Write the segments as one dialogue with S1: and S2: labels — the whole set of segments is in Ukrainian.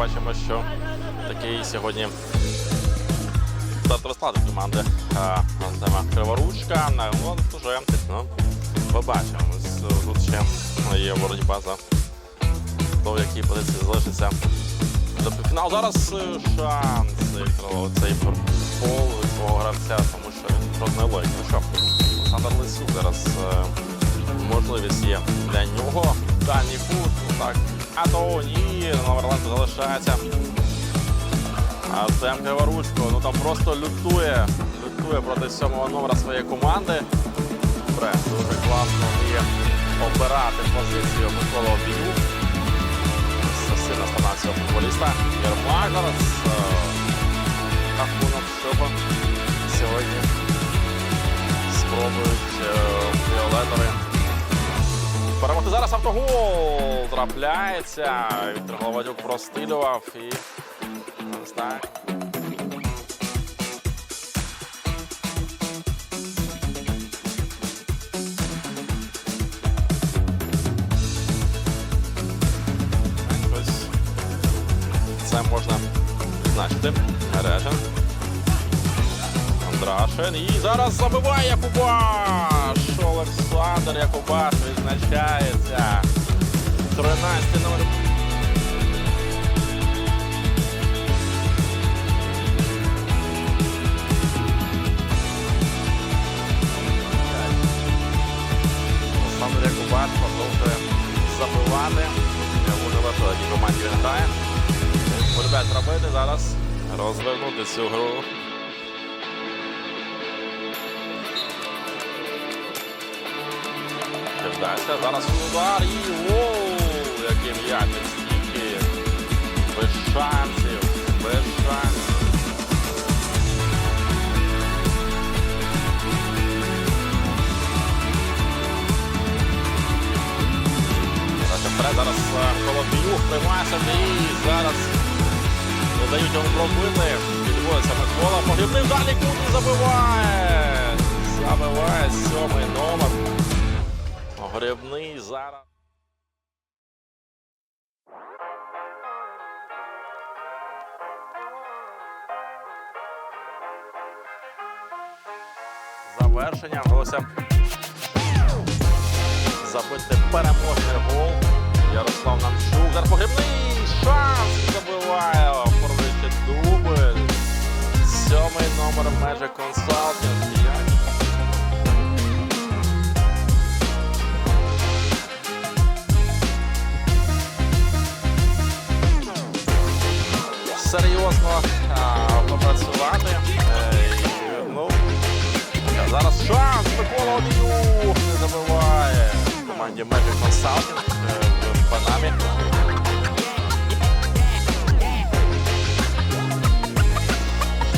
S1: бачимо, що такий сьогодні стартовий склад команди а, Криворучка. На ну, вже ну, побачимо. Тут ще є боротьба за то, в якій позиції залишиться до півфіналу. Зараз е, шанс цей фол свого гравця, тому що він логіки. Ну що, Олександр Лисюк зараз е, можливість є для нього. Дальній ну так. А то ні, Новерленд залишається. Артем Криворучко, ну там просто лютує, лютує проти сьомого номера своєї команди. Добре, дуже класно вміє обирати позицію Микола. Це сильна сторона цього футболіста. Єрмак зараз е, рахунок, щоб сьогодні спробують е, фіолетові. Перемогти зараз автогол трапляється. Віктор Головадюк простилював і не знаю. Це можна відзначити. Андрашин. І зараз забиває Якубаш. Олександр Якубаш відзначається. 13 номер. Олександр Якубаш продовжує забивати. Я буду важливо, в якій команді він грає. Полюбляють робити зараз. Розвернути цю гру. Вдасться. Зараз удар і воу! Стільки. Без шансів. Без шансів. Зараз е, Колобіюк приймає. І зараз не дають йому пробити. Відводиться Микола. Погибний далі куди забиває. Забиває сьомий номер. Грибний зараз. Завершення вдалося забити переможний гол. Ярослав Намчук. Зараз погрібний шанс забиває. Оформлюючи дубль. Сьомий номер Magic Consulting. Серйозно а, попрацювати. Consulting е, в Панамі.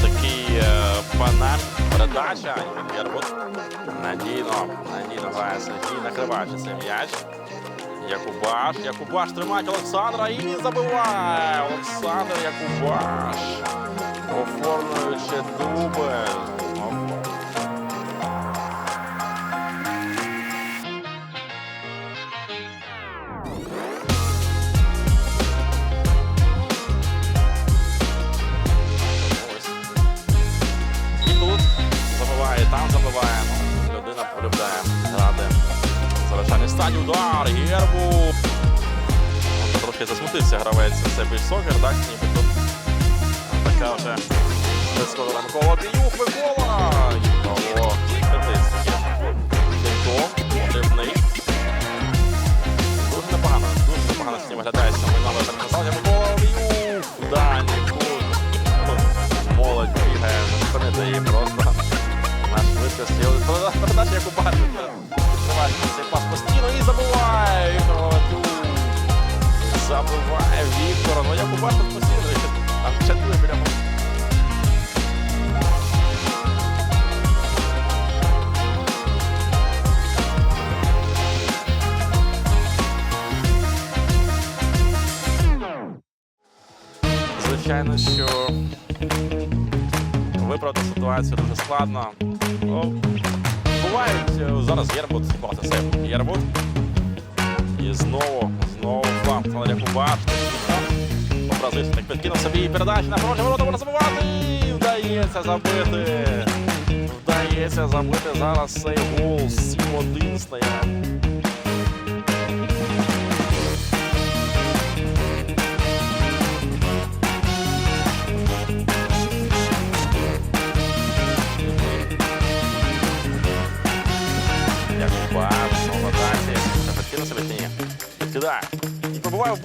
S1: Такий е, Панам передача. Надійно, надійно грає Сергій, накриваючи цей м'яч. Якубаш, Якубаш тримає Олександра і забиває. Олександр Якубаш. Оформлюючи дубль. Полюбляє грати. Завершальний стадій удар, Гербу. Ну, Трошки засмутився гравець. Це більш сокер, так? Ніби тут така вже прискорила Микола Біюх, Микола! І Павло статистики. Потрібний. Дуже непогано, дуже непогано з сьогодні виглядає сьомий номер так названня Микола От Передача як у бачите. Відкривається цей пас постійно і забиває Віктор Лаватюк. Забиває Віктор. Ну як у бачите постійно, там чатує біля мого. Звичайно, що виправити ситуацію дуже складно. Бувають е, зараз Єрбут, бачите, це Єрбут. І знову, знову вам Валерій Кубаш. так підкинув собі передачу на хороші ворота можна забувати. І Вдається забити. Вдається забити зараз цей гол. 7-1 стає. Підкидає. І пробуває в